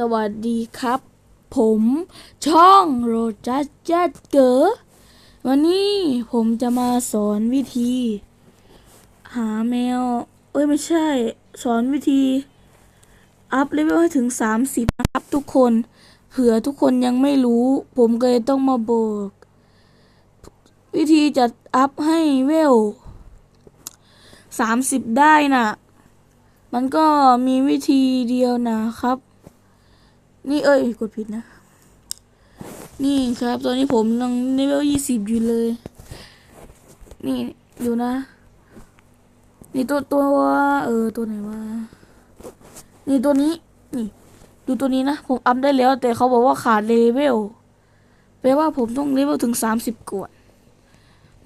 สวัสดีครับ ผมช่องโรจัสจัดเก๋อวันนี้ผมจะมาสอนวิธี หาแมว เอ้ยไม่ใช่ สอนวิธี อัพเลเวลให้ถึง 30 นะครับทุกคน เผื่อทุกคนยังไม่รู้ ผมก็เลยต้องมาบอก วิธีจะอัพให้เวล 30 ได้น่ะ มันก็มีวิธีเดียวนะครับ นี่เอ้ยกดผิดนะ นี่ครับ ตอนนี้ผมยังเลเวลยี่สิบอยู่เลย นี่ดูนะ นี่ตัวตัวเออตัวไหนวะนี่ตัวนี้ นี่ ดูตัวนี้นะ ผมอัพได้แล้ว แต่เขาบอกว่าขาดเลเวลแปลว่าผมต้องเลเวลถึงสามสิบก่อน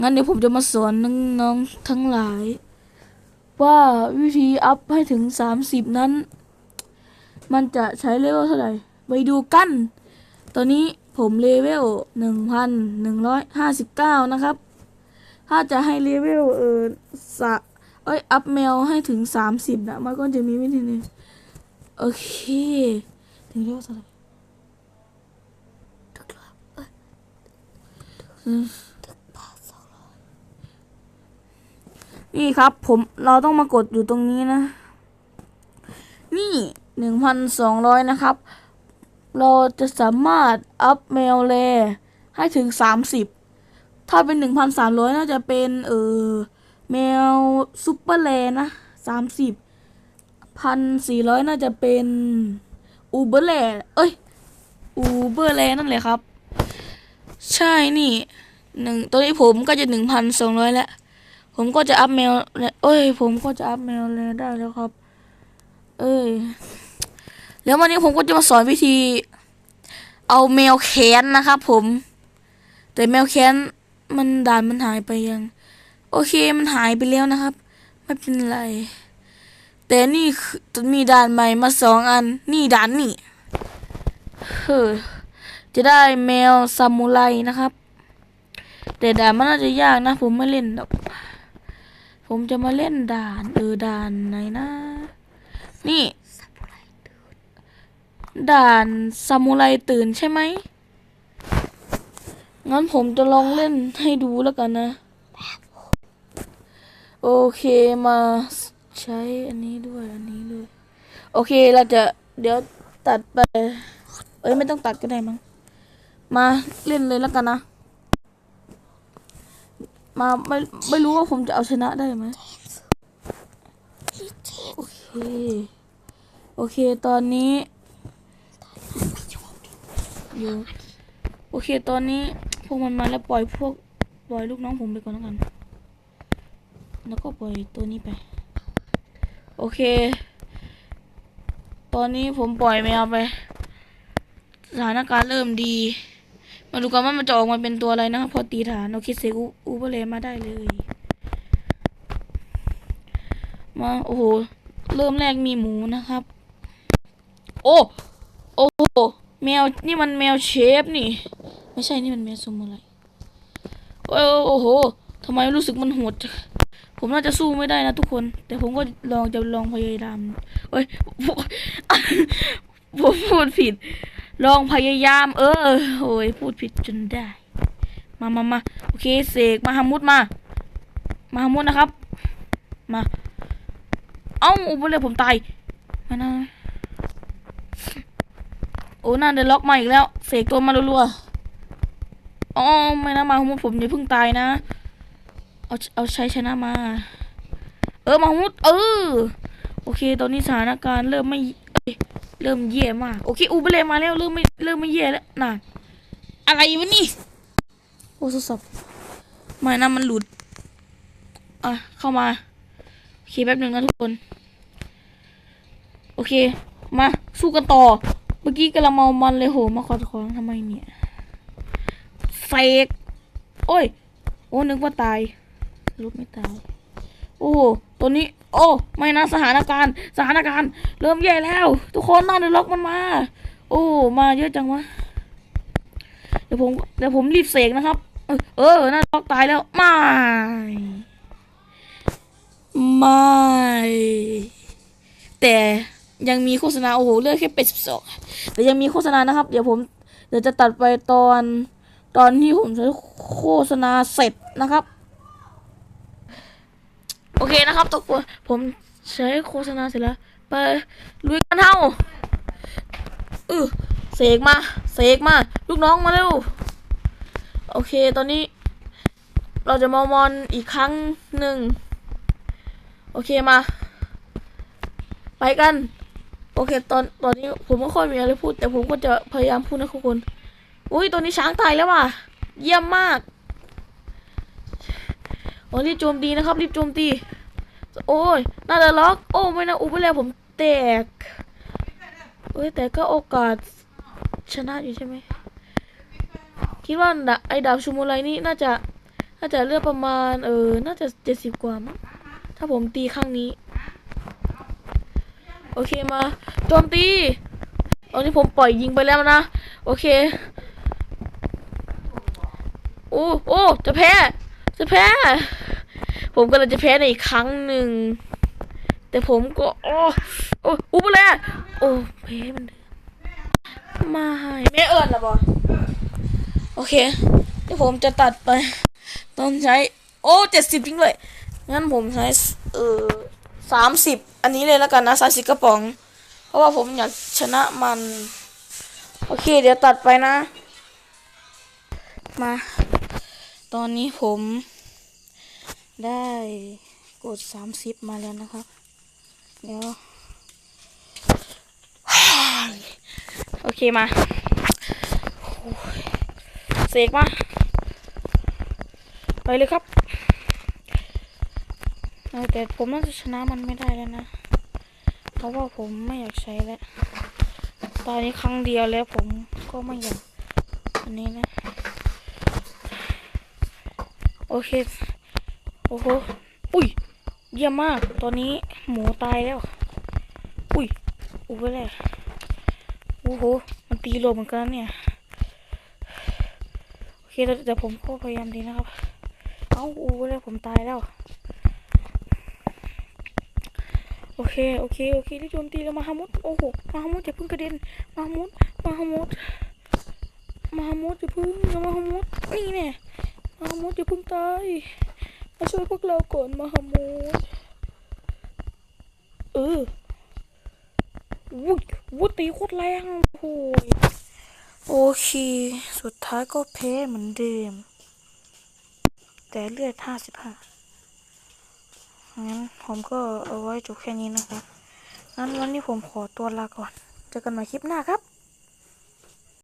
งั้นเดี๋ยวผมจะมาสอนน้องๆทั้งหลาย ว่าวิธีอัพให้ถึงสามสิบนั้น มันจะใช้เลเวลเท่าไหร่ ไปดูกัน ตอนนี้ผมเลเวลหนึ่งพันหนึ่งร้อยห้าสิบเก้านะครับ ถ้าจะให้เลเวลเออสะเอ้ย อัพแมวให้ถึงสามสิบนะ มันก็จะมีวิธีนึงโอเค ถึงเลเวลเท่าไหร่ถึงแล้วเอ้ยอืมนี่ครับผมเราต้องมากดอยู่ตรงนี้นะ นี่หนึ่งพันสองร้อยนะครับ เราจะสามารถอัพเมลเลให้ถึงสามสิบถ้าเป็นหนึ่งพันสามร้อยน่าจะเป็น เออแมวซุปเปอร์แลนะสามสิบพันสี่ร้อยน่าจะเป็นอูเบอร์แลเอ้ยอูเบอร์แลนั่นแหละครับ ใช่นี่หนึ่งตอนนี้ผมก็จะหนึ่งพันสองร้อยแล้ว ผมก็จะอัพเมลเอ้ย ผมก็จะอัพเมลเลได้แล้วครับ เอ้ย แล้ววันนี้ผมก็จะมาสอนวิธี เอาแมวแค้นนะครับผม แต่แมวแค้นมันด่านมันหายไปยัง โอเคมันหายไปแล้วนะครับ ไม่เป็นไร แต่นี่คือมีด่านใหม่มาสองอัน นี่ด่านนี่เฮ้อจะได้แมวซามูไรนะครับ แต่ด่านมันน่าจะยากนะ ผมไม่เล่นหรอกผมจะมาเล่นด่าน เออด่านไหนนะ นี่ ด่านซามูไรตื่นใช่ไหม งั้นผมจะลองเล่นให้ดูแล้วกันนะ โอเคมาใช้อันนี้ด้วย อันนี้ด้วย โอเคเราจะเดี๋ยวตัดไป เอ้ย ไม่ต้องตัดก็ได้มั้ง มาเล่นเลยแล้วกันนะ มาไม่ไม่รู้ว่าผมจะเอาชนะได้ไหมโอเค โอเค ตอนนี้ อยู่ โอเค ตอนนี้พวกมันมาแล้วปล่อยพวกปล่อยลูกน้องผมไปก่อนแล้วกัน แล้วก็ปล่อยตัวนี้ไป โอเค ตอนนี้ผมปล่อยแมวไป สถานการณ์เริ่มดี มาดูกันว่ามันจะออกมาเป็นตัวอะไรนะครับพอตีฐานโอเคเซกูอูเบเลมาได้เลย มา โอ้โห เริ่มแรกมีหมูนะครับ โอ้ แมวนี่มันแมวเชฟนี่ ไม่ใช่นี่มันแมวซุมอะไรโอ้โอ้โหทำไมรู้สึกมันโหดผมน่าจะสู้ไม่ได้นะทุกคน แต่ผมก็ลองจะลองพยายามเอ้ยผมพูดผิด ลองพยายาม เออโอ้ยพูดผิดจนได้ มามามาโอเคเสกมาฮามุดมา มาฮามุดนะครับ มา เอ้าอุบเลยผมตาย มานะ โอ้น่าเดล็อกมาอีกแล้ว เสกตัวมารัวๆอ๋อไม่นะมาฮามุดผมอย่าเพิ่งตายนะ เอาเอาใช้ชนะมา เออมาฮามุดเออโอเค ตอนนี้สถานการณ์เริ่มไม่เเริ่มแย่มาก โอเคอูเบเลมาแล้วเริ่มไม่เริ่มไม่แย่แล้วน่ะอะไรวะนี่โอ้โทรศัพท์ไม่นะมันหลุดอะเข้ามาโอเคแป๊บหนึ่งนะทุกคน โอเค มาสู้กันต่อ เมื่อกี้กำลังเมามันเลยโห มาขอของทำไมเนี่ยเฟกโอ้ย โอ้ นึกว่าตายรุปไม่ตาย โอ้ตัวนี้ โอ้ ไม่นะสถานการณ์ สถานการณ์ เริ่มแย่แล้ว ทุกคนน่าจะล็อกมันมา โอ้ มาเยอะจังวะ เดี๋ยวผม เดี๋ยวผมรีบเสกนะครับ เออเออน่าล็อกตายแล้วไม่ไม่แต่ ยังมีโฆษณาโอ้โหเลือกแค่เป็ดสิบสองแต่ยังมีโฆษณานะครับ เดี๋ยวผมเดี๋ยวจะตัดไปตอนตอนที่ผมใช้โฆษณาเสร็จนะครับ โอเคนะครับทุกคนผมใช้โฆษณาเสร็จแล้ว ไปลุยกันเฮาเออเสกมาเสกมา ลูกน้องมาเร็ว โอเคตอนนี้ เราจะมามอนอีกครั้งหนึ่ง โอเคมา ไปกัน โอเคตอนตอนนี้ผมไม่ค่อยมีอะไรพูด แต่ผมก็จะพยายามพูดนะทุกคน อุ้ยตอนนี้ช้างตายแล้วว่ะ เยี่ยมมากโอ้รีบโจมตีนะครับ รีบโจมตี โอ้ยน่าจะล็อก โอ้ไม่นะอุ้บไปแล้วผมแตกเอ้ยแต่ก็โอกาสชนะอยู่ใช่ไหมคิดว่าดาไอ้ดาบชูโมไรนี่น่าจะน่าจะเลือกประมาณเออน่าจะเจ็ดสิบกว่ามั้งถ้าผมตีข้างนี้ โอเคมาโจมตีตอนนี้ผมปล่อยยิงไปแล้วนะ โอเค โอ้โอ้จะแพ้ จะแพ้ ผมก็เลยจะแพ้ในอีกครั้งหนึ่ง แต่ผมก็ โอ้โอ้อุบไปแล้วโอ้แพ้มันมาให้แม่เอิญละบอโอเคเดี๋ยวผมจะตัดไป ต้องใช้ โอ้เจ็ดสิบจริงด้วยงั้นผมใช้ เออสามสิบ อันนี้เลยแล้วกันนะสามสิบกระป๋อง เพราะว่าผมอยากชนะมัน โอเค เดี๋ยวตัดไปนะ มา ตอนนี้ผมได้กดสามสิบมาแล้วนะครับ เดี๋ยว โอเคมาเสกมา ไปเลยครับ แต่ผมน่าจะชนะมันไม่ได้แล้วนะ เพราะว่าผมไม่อยากใช้แล้ว ตอนนี้ครั้งเดียวแล้วผมก็ไม่อยากอันนี้นะ โอเค โอ้โห อุ้ย เยี่ยมมาก ตอนนี้หมูตายแล้ว อุ้ย อุ้ยเลยโอ้โห มันตีโลเหมือนกันเนี่ย โอเคแต่แต่ผมก็พยายามดีนะครับ เอ้า อู้เลยผมตายแล้ว โอเค โอเค โอเคที่โจมตีแล้วมาฮามุดโอ้โห มาฮามุดอย่าเพิ่งกระเด็น มาฮามุดมาฮามุดมาฮามุดอย่าเพิ่งมาฮามุดนี่แน่มาฮามุดอย่าเพิ่งตาย มาช่วยพวกเราก่อนมาฮามุดเออวุ้ยวุ้ยตีโคตรแรงโอ้ยโอเค สุดท้ายก็แพ้เหมือนเดิม แต่เลือดห้าสิบห้า งั้นผมก็เอาไว้จบแค่นี้นะครับงั้นวันนี้ผมขอตัวลาก่อนเจอกันใหม่คลิปหน้าครับ